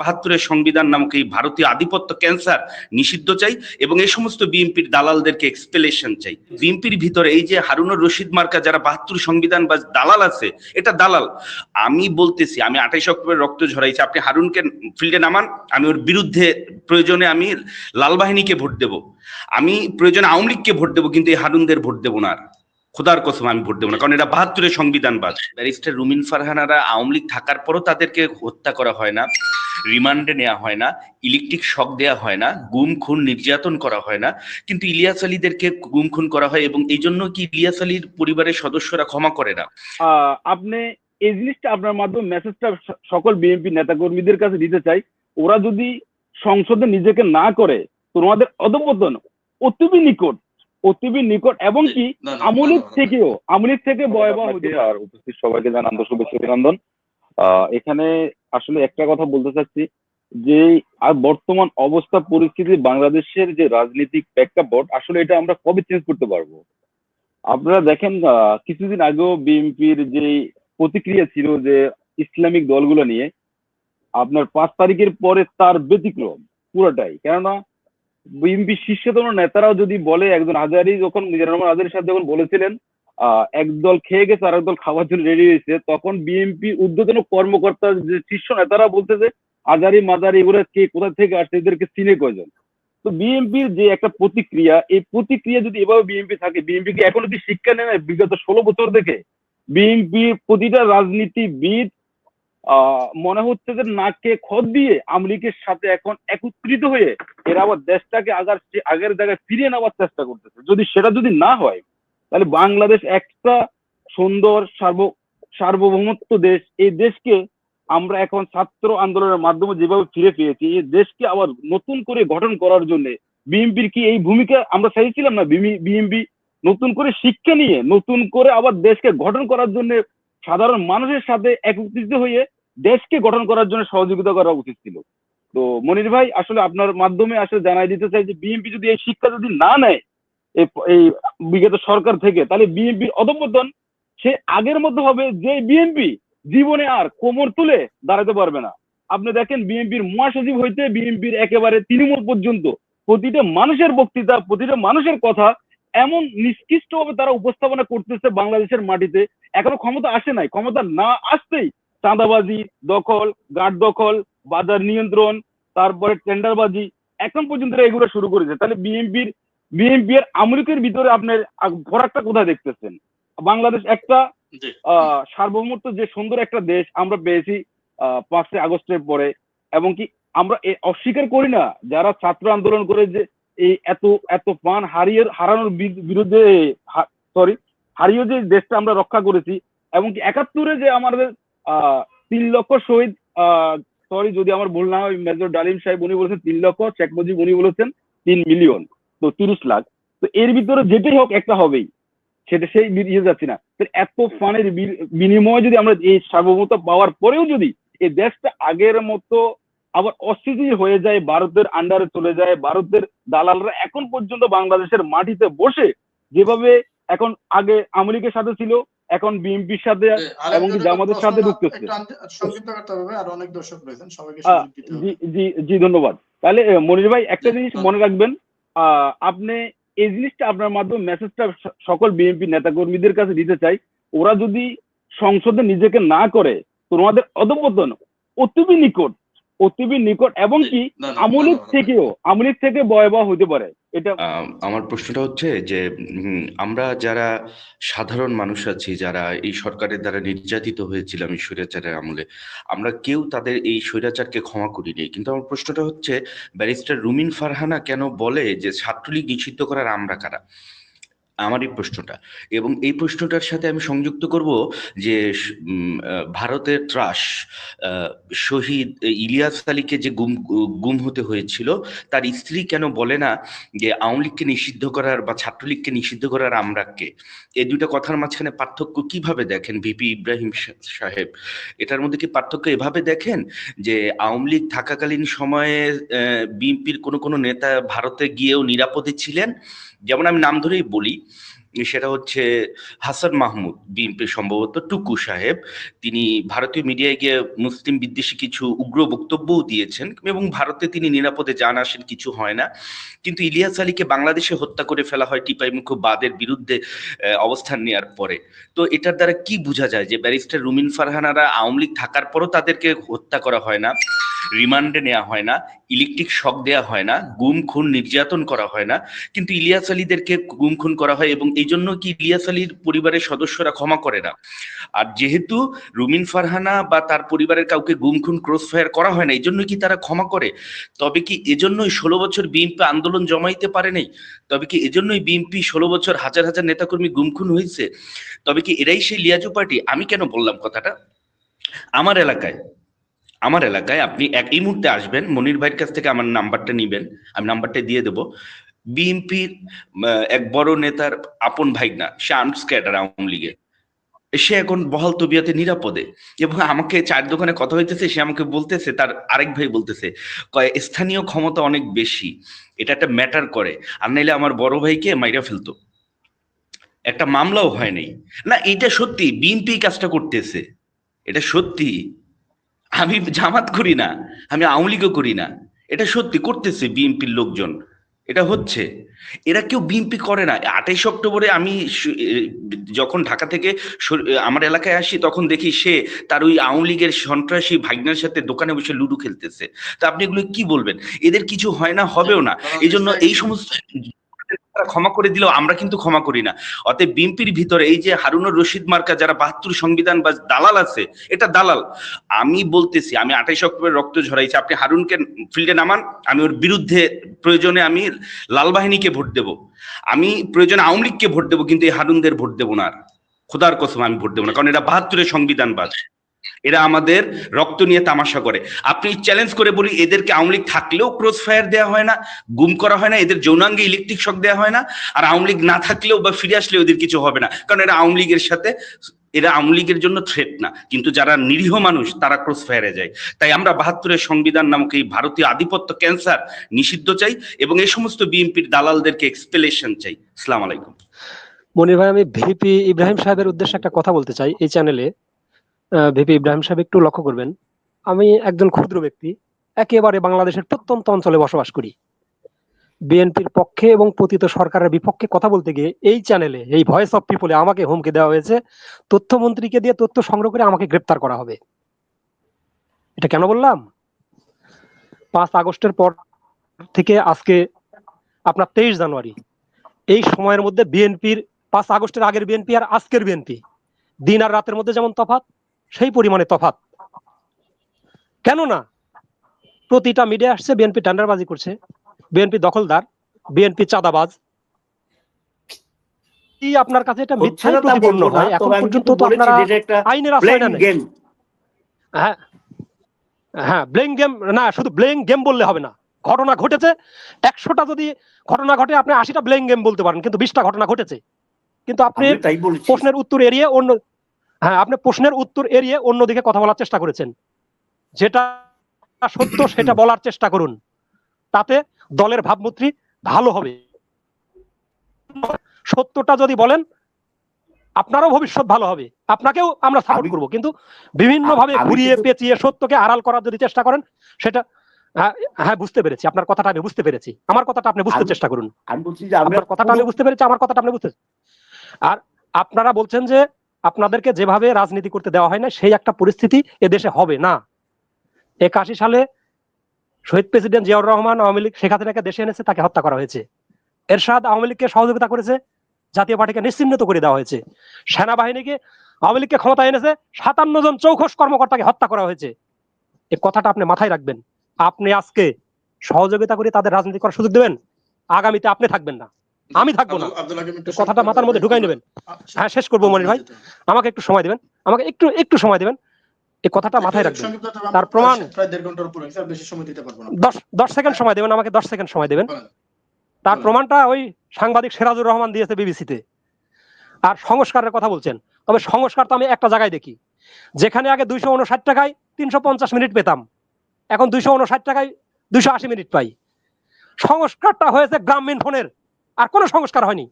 বাহাত্তরের সংবিধান নামক এই ভারতীয় আধিপত্য ক্যান্সার নিষিদ্ধ চাই এবং এই সমস্ত বিএনপির দালালদেরকে এক্সপ্লেশন চাই। বিএনপির ভিতরে এই যে হারুনুর রশিদ মার্কা যারা বাহাত্তর সংবিধান বা দালাল আছে, এটা দালাল। আমি বলতেছি, আমি আঠাইশ অক্টোবর রক্ত ঝরাইছি, আপনি হারুনকে ফিল্ডে নামান, আমি ওর বিরুদ্ধে প্রয়োজনে আমি লাল বাহিনীকে ভোট দেব। আমি প্রয়োজনে আওয়ামী লীগকে ভোট দেবো, কিন্তু এই হারুনদের ভোট দেবো না আর। খোদার কসম, আমি ভোট দেবো না, কারণ এটা বাহাত্তরের সংবিধান বাদ ব্যারিস্টার রুমিন ফারহানারা আওয়ামী লীগ থাকার পরও তাদেরকে হত্যা করা হয় না। রিমান্ডে নেওয়া হয় না ইলেকট্রিক শক দেওয়া হয় না গুম খুন নির্যাতন করা হয় না কিন্তু ইলিয়াস আলীদেরকে গুম খুন করা হয় এবং এই জন্য কি ইলিয়াস আলীর পরিবারের সদস্যরা ক্ষমা করে না আহ, আপনি এই জিনিসটা আপনার মাধ্যমে মেসেজটা সকল বিএনপি নেতাকর্মীদের কাছে দিতে চাই ওরা যদি সংসদে নিজেকে না করে তোমাদের অধপতন অতিবি নিকট অতিবি নিকট এবং কি আমলিক থেকেও আমলিক থেকে ভয়াবহ হতে পারে। আর উপস্থিত সবাইকে জানান শুভেচ্ছা অভিনন্দন এখানে আসলে একটা কথা বলতে চাচ্ছি যে, আর বর্তমান অবস্থা পরিস্থিতি বাংলাদেশের যে রাজনৈতিক প্রেক্ষাপট, আসলে এটা আমরা কবে চেঞ্জ করতে পারব? আপনারা দেখেন কিছুদিন আগেও বিএনপির যে প্রতিক্রিয়া ছিল যে ইসলামিক দলগুলো নিয়ে, আপনার পাঁচ তারিখের পরে তার ব্যতিক্রম পুরোটাই। কেননা বিএনপি শীর্ষতম নেতারাও যদি বলে, একজন হাজারি যখন মিজানুর রহমান হাজারির সাথে যখন বলেছিলেন একদল খেয়ে গেছে আর একদল খাওয়ার জন্য রেডি হয়েছে। তখন বিএনপি ঊর্ধ্বতন কর্মকর্তা যে শীর্ষ নেতারা বলতেছে আজারি মাজারি এগুলো কে কোথা থেকে আসছে? এদেরকে চিনে কয়জন? তো বিএনপির যে একটা প্রতিক্রিয়া, এই প্রতিক্রিয়া যদি এভাবে বিএনপি থাকে বিএনপি কি এখনও কি শিক্ষা নেয় বিগত ষোলো বছর থেকে বিএনপির প্রতিটা রাজনীতিবিদ মনে হচ্ছে যে নাককে খদ দিয়ে আমলিকের সাথে এখন একত্রিত হয়ে এরা আবার দেশটাকে আগার আগের জায়গায় ফিরিয়ে নেওয়ার চেষ্টা করতেছে। যদি সেটা যদি না হয় তাহলে বাংলাদেশ একটা সুন্দর সার্ব, সার্বভৌমত্ব দেশ। এই দেশকে আমরা এখন ছাত্র আন্দোলনের মাধ্যমে যেভাবে ফিরে পেয়েছি, এই দেশকে আবার নতুন করে গঠন করার জন্য বিএনপির কি এই ভূমিকা আমরা চাইছিলাম না? বিএনপি নতুন করে শিক্ষা নিয়ে, নতুন করে আবার দেশকে গঠন করার জন্য সাধারণ মানুষের সাথে একত্রিত হয়ে দেশকে গঠন করার জন্য সহযোগিতা করা উচিত ছিল। তো মনির ভাই, আসলে আপনার মাধ্যমে আসলে জানাই দিতে চাই যে বিএনপি যদি এই শিক্ষা যদি না নেয় এই বিগত সরকার থেকে, তাহলে বিএনপির অধপতন সে আগের মতো হবে যে বিএনপি জীবনে আর কোমর তুলে দাঁড়াতে পারবে না। আপনি দেখেন বিএনপির মহাসচিব হইতে বিএনপির একেবারে তৃণমূল পর্যন্ত প্রতিটা মানুষের বক্তৃতা, প্রতিটা মানুষের কথা এমন নিষ্কৃষ্টভাবে তারা উপস্থাপনা করতেছে বাংলাদেশের মাটিতে। এখনও ক্ষমতা আসে নাই। ক্ষমতা না আসতেই চাঁদাবাজি, দখল গাঢ় দখল, বাজার নিয়ন্ত্রণ, তারপরে টেন্ডারবাজি, এখন পর্যন্ত এগুলো শুরু করেছে। তাহলে বিএনপির বিএনপি এর আমলিকের ভিতরে আপনার ফরাকটা কোথায় দেখতেছেন? বাংলাদেশ একটা আহ, সার্বভৌমত্ব যে সুন্দর একটা দেশ আমরা পেয়েছি আহ, পাঁচই আগস্টের পরে। এবং কি আমরা অস্বীকার করি না যারা ছাত্র আন্দোলন করে যে এই এত এত পান হারিয়ে হারানোর বিরুদ্ধে সরি হারিয়ে যে দেশটা আমরা রক্ষা করেছি এবং কি একাত্তরে যে আমাদের আহ, তিন লক্ষ শহীদ সরি যদি আমার ভুল না হয় মেজর ডালিম সাহেব উনি বলেছেন তিন লক্ষ শেখ মুজিব উনি বলেছেন তিন মিলিয়ন। তো তিরিশ লাখ। তো এর ভিতরে যেটাই হোক একটা হবেই। সেটা সেই ইয়ে যাচ্ছি না। এত ফানের বিনিময়ে যদি আমরা এই সার্বভৌমত্ব পাওয়ার পরেও যদি এই দেশটা আগের মতো আবার অস্থিতিশীল হয়ে যায় ভারতের আন্ডারে চলে যায় ভারতের দালালরা এখন পর্যন্ত বাংলাদেশের মাটিতে বসে যেভাবে এখন আগে আমেরিকার সাথে ছিল এখন বিএনপির সাথে এবং জামাতের সাথে ঢুকতেছে। জি জি ধন্যবাদ। তাহলে মনির ভাই একটা জিনিস মনে রাখবেন আপনি এই জিনিসটা আপনার মাধ্যমে মেসেজটা সকল বিএনপি নেতাকর্মীদের কাছে দিতে চাই। ওরা যদি সংসদে নিজেকে না করে তোমাদের অধপতন অতিবি নিকট অতিবি নিকট এবং কি? আমলিক থেকেও আমলিক থেকে ভয়াবহ হতে পারে। এটা আহ, আমার প্রশ্নটা হচ্ছে যে উম, আমরা যারা সাধারণ মানুষ আছি যারা এই সরকারের দ্বারা নির্যাতিত হয়েছিলাম এই স্বৈরাচারের আমলে আমরা কেউ তাদের এই স্বৈরাচারকে ক্ষমা করিনি। কিন্তু আমার প্রশ্নটা হচ্ছে ব্যারিস্টার রুমিন ফারহানা কেন বলে যে ছাত্রলীগ নিষিদ্ধ করার আমরা কারা? আমার এই প্রশ্নটা। এবং এই প্রশ্নটার সাথে আমি সংযুক্ত করব যে ভারতের ত্রাস শহীদ ইলিয়াস আলীকে যে গুম গুম হতে হয়েছিল, তার স্ত্রী কেন বলে না যে আওয়ামী লীগকে নিষিদ্ধ করার বা ছাত্রলীগকে নিষিদ্ধ করার আমরাকে এই দুইটা কথার মাঝখানে পার্থক্য কীভাবে দেখেন ভিপি ইব্রাহিম সাহেব? এটার মধ্যে কি পার্থক্য এভাবে দেখেন যে আওয়ামী লীগ থাকাকালীন সময়ে বিএনপির কোনো কোনো নেতা ভারতে গিয়েও নিরাপদে ছিলেন? যেমন আমি নাম ধরেই বলি সেটা হচ্ছে হাসান মাহমুদ, বিএনপি সম্ভবত টুকু সাহেব। তিনি ভারতীয় মিডিয়ায় গিয়ে মুসলিম বিদ্বেষী কিছু উগ্র বক্তব্যও দিয়েছেন এবং ভারতে তিনি নিরাপদে যান আসেন কিছু হয় না। কিন্তু ইলিয়াস আলীকে বাংলাদেশে হত্যা করে ফেলা হয় টিপাইমুখ বাদের বিরুদ্ধে অবস্থান নেওয়ার পরে। তো এটার দ্বারা কি বোঝা যায় যে ব্যারিস্টার রুমিন ফারহানারা আওয়ামী লীগ থাকার পরও তাদেরকে হত্যা করা হয় না, রিমান্ডে নেওয়া হয় না, ইলেকট্রিক শক দেওয়া হয় না, গুম, খুন, নির্যাতন করা হয় না। কিন্তু ইলিয়াস আলীদেরকে গুম, খুন করা হয় এবং এই জন্য কি ইলিয়াস আলীর পরিবারের সদস্যরা ক্ষমা করে না? আর যেহেতু রুমিন ফারহানা বা তার পরিবারের কাউকে গুম খুন ক্রস ফায়ার করা হয় না এই জন্য কি তারা ক্ষমা করে? তবে কি এজন্যই ষোলো বছর বিএনপি আন্দোলন জমাইতে পারে নাই? তবে কি এজন্যই বিএনপি ষোলো বছর হাজার হাজার নেতাকর্মী গুম খুন হয়েছে? তবে কি এরাই সেই লিয়াজু পার্টি? আমি কেন বললাম কথাটা? আমার এলাকায় আমার এলাকায় আপনি এক, এই মুহূর্তে আসবেন, মনির ভাইয়ের কাছ থেকে আমার নাম্বারটা নিবেন, আমি নাম্বারটা দিয়ে দেবো। বিএনপির এক বড় নেতার আপন ভাইগনা, সে আর্মস ক্যাডার আওয়ামী লীগের। সে এখন বহাল তবিয়াতে নিরাপদে। এবং আমাকে চার দোকানে কথা হইতেছে, সে আমাকে বলতেছে, তার আরেক ভাই বলতেছে, কয়, স্থানীয় ক্ষমতা অনেক বেশি, এটা একটা ম্যাটার করে, আর নাইলে আমার বড় ভাইকে মাইরা ফেলতো। একটা মামলাও হয় নাই। না, এটা সত্যি, বিএনপি কাজটা করতেছে। এটা সত্যি। আমি জামাত করি না, আমি আওয়ামী লীগও করি না। এটা সত্যি, করতেছে বিএনপির লোকজন। এটা হচ্ছে। এরা কেউ বিএনপি করে না। আঠাইশ অক্টোবরে আমি যখন ঢাকা থেকে আমার এলাকায় আসি তখন দেখি সে তার ওই আওয়ামী লীগের সন্ত্রাসী ভাগ্নের সাথে দোকানে বসে লুডু খেলতেছে। তা আপনি এগুলো কি বলবেন? এদের কিছু হয় না হবেও না। এই জন্য এই সমস্ত তারা ক্ষমা করে দিলেও আমরা কিন্তু ক্ষমা করি না। অতএব বিএনপির ভিতরে এই যে হারুনুর রশিদ মার্কা যারা বাহাত্তর সংবিধান বা দালাল আছে, এটা দালাল। আমি বলতেছি, আমি আঠাইশ অক্টোবর রক্ত ঝরাইছি, আপনি হারুনকে ফিল্ডে নামান, আমি ওর বিরুদ্ধে প্রয়োজনে আমি লাল বাহিনীকে ভোট দেব। আমি প্রয়োজনে আওয়ামী লীগকে ভোট দেবো, কিন্তু এই হারুনদের ভোট দেবো না আর। খোদার কসম আমি ভোট দেবো না, কারণ এটা বাহাত্তরের সংবিধানবাদ। এরা আমাদের রক্ত নিয়ে তামাশা করে। আপনি চ্যালেঞ্জ করে বলি, এদেরকে আওয়ামী লীগ থাকলেও ক্রস ফায়ার দেওয়া হয় না, গুম করা হয় না, এদের যৌনাঙ্গে ইলেকট্রিক শক দেওয়া হয় না, আর আওয়ামী লীগ না থাকলেও বা ফিরে আসলেও এদের কিছু হবে না। কারণ এরা আওয়ামী লীগের সাথে, এরা আওয়ামী লীগের জন্য থ্রেট না, কিন্তু যারা নিরীহ মানুষ, তারা ক্রস ফায়ারে যায়। তাই আমরা বাহাত্তরের সংবিধান নামক এই ভারতীয় আধিপত্য ক্যান্সার নিষিদ্ধ চাই এবং এই সমস্ত বিএনপির দালালদেরকে এক্সপ্লেশন চাই। আসসালাম আলাইকুম। মনির ভাই, আমি ভিপি ইব্রাহিম সাহেবের উদ্দেশ্যে একটা কথা বলতে চাই এই চ্যানেলে ভিপি ইব্রাহিম সাহেব একটু লক্ষ্য করবেন। আমি একজন ক্ষুদ্র ব্যক্তি, একেবারে বাংলাদেশের প্রত্যন্ত অঞ্চলে বসবাস করি। বিএনপির পক্ষে এবং পতিত সরকারের বিপক্ষে কথা বলতে গিয়ে এই চ্যানেলে এই ভয়েস অফ পিপলে আমাকে হুমকি দেওয়া হয়েছে। তথ্যমন্ত্রীকে দিয়ে তথ্য সংগ্রহ করে আমাকে গ্রেপ্তার করা হবে। এটা কেন বললাম? পাঁচ আগস্টের পর থেকে আজকে আপনার তেইশ জানুয়ারি। এই সময়ের মধ্যে বিএনপির, পাঁচ আগস্টের আগের বিএনপি আর আজকের বিএনপি। দিন আর রাতের মধ্যে যেমন তফাৎ সেই পরিমাণে তফাৎ। কেন না প্রতিটা মিডিয়া আসছে বিএনপি টেন্ডারবাজি করছে বিএনপি দখলদার বিএনপি চাঁদাবাজ। কি আপনার কাছে এটা মিথ্যাই প্রতিপন্ন? হয় এখন পর্যন্ত তো আপনারা আইনের আশ্রয় নেন হ্যাঁ হ্যাঁ ব্লেম গেম না শুধু ব্লেম গেম বললে হবে না। ঘটনা ঘটেছে একশোটা যদি ঘটনা ঘটে আপনি আশিটা ব্লেম গেম বলতে পারেন কিন্তু বিশটা ঘটনা ঘটেছে। কিন্তু আপনি প্রশ্নের উত্তর এড়িয়ে অন্য হ্যাঁ আপনি প্রশ্নের উত্তর এড়িয়ে অন্যদিকে কথা বলার চেষ্টা করেছেন। যেটা সত্য সেটা বলার চেষ্টা করুন। তাতে দলের ভাবমূর্তি ভালো হবে। সত্যটা যদি বলেন আপনারও ভবিষ্যৎ ভালো হবে। আপনাকেও আমরা সাপোর্ট করব। কিন্তু বিভিন্ন ভাবে ঘুরিয়ে পেঁচিয়ে সত্যকে আড়াল করার যদি চেষ্টা করেন সেটা হ্যাঁ, হ্যাঁ বুঝতে পেরেছি। আপনার কথাটা আমি বুঝতে পেরেছি। আমার কথাটা আপনি বুঝতে চেষ্টা করুন। আমি বলছি যে আপনার কথাটা আমি বুঝতে পেরেছি আমার কথাটা আপনি বুঝতে আর আপনারা বলছেন যে আপনাদেরকে যেভাবে রাজনীতি করতে দেওয়া হয় না, সেই একটা পরিস্থিতি এদেশে হবে না। একাশি সালে শহীদ প্রেসিডেন্ট জিয়াউর রহমান আওয়ামী লীগ শেখ হাসিনাকে দেশে এনেছে, তাকে হত্যা করা হয়েছে। এরশাদ আওয়ামী লীগকে সহযোগিতা করেছে, জাতীয় পার্টিকে নিশ্চিহ্নিত করে দেওয়া হয়েছে। সেনাবাহিনীকে আওয়ামী লীগকে ক্ষমতা এনেছে, সাতান্ন জন চৌখস কর্মকর্তাকে হত্যা করা হয়েছে। এই কথাটা আপনি মাথায় রাখবেন। আপনি আজকে সহযোগিতা করে তাদের রাজনীতি করার সুযোগ দেবেন, আগামীতে আপনি থাকবেন না। আমি থাকব না। কথাটা মাথার মধ্যে ঢুকাই নেবেন। হ্যাঁ শেষ করব মনির ভাই। আমাকে একটু সময় দেবেন। আমাকে একটু একটু সময় দেবেন। এই কথাটা মাথায় রাখবেন। তার প্রমাণ- দশ দশ সেকেন্ড সময় দেবেন আমাকে দশ সেকেন্ড সময় দেবেন। তার প্রমাণটা ওই সাংবাদিক সিরাজুর রহমান দিয়েছে বিবিসিতে। আর সংস্কারের কথা বলছেন। তবে সংস্কার তো আমি একটা জায়গায় দেখি। যেখানে আগে দুইশো উনষাট টাকায় তিনশো পঞ্চাশ মিনিট পেতাম। এখন দুইশো উনষাট টাকায় দুইশো আশি মিনিট পাই। সংস্কারটা হয়েছে গ্রামীণ ফোনের। আর কোনো সংস্কার হয়নি।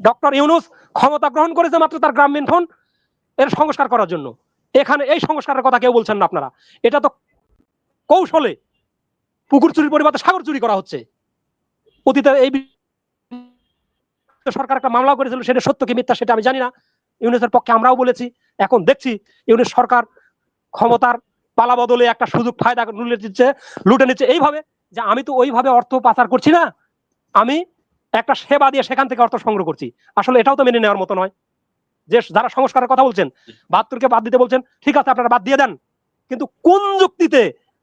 ডক্টর ইউনুস ক্ষমতা গ্রহণ করেছে মাত্র তার গ্রামীণ ফোন, এর সংস্কার করার জন্য। এখানে এই সংস্কারের কথা কেউ বলছেন না আপনারা। এটা তো কৌশলে পুকুর চুরির পরিবর্তে সাগর চুরি করা হচ্ছে। অতীতে এই সরকার একটা মামলা করেছিল, সেটা সত্য কি মিথ্যা সেটা আমি জানি না। ইউনুসের পক্ষে আমরাও বলেছি, এখন দেখছি ইউনুস সরকার ক্ষমতার পালা বদলে একটা সুযোগ ফায়দা লুটে দিচ্ছে লুটে নিচ্ছে। এইভাবে যে আমি তো ওইভাবে অর্থ পাচার করছি না, আমি একটা সেবা দিয়ে সেখান থেকে অর্থ সংগ্রহ করছি। আসলে এটাও তো মেনে নেওয়ার মতো নয়। যে যারা সংস্কারের কথা বলছেন বাহাত্তরকে বাদ দিতে বলছেন ঠিক আছে আপনারা বাদ দিয়ে দেন। কিন্তু কোন যুক্তিতে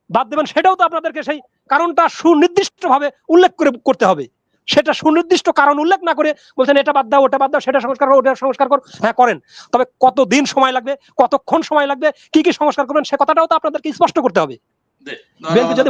বাদ দেবেন সেটাও তো আপনাদেরকে সেই কারণটা সুনির্দিষ্টভাবে উল্লেখ করে করতে হবে। সেটা সুনির্দিষ্ট কারণ উল্লেখ না করে বলছেন এটা বাদ দাও ওটা বাদ দাও সেটা সংস্কার করো ওটা সংস্কার করো। হ্যাঁ করেন। তবে কত দিন সময় লাগবে কতক্ষণ সময় লাগবে কি কি সংস্কার করবেন সে কথাটাও তো আপনাদেরকে স্পষ্ট করতে হবে। যদি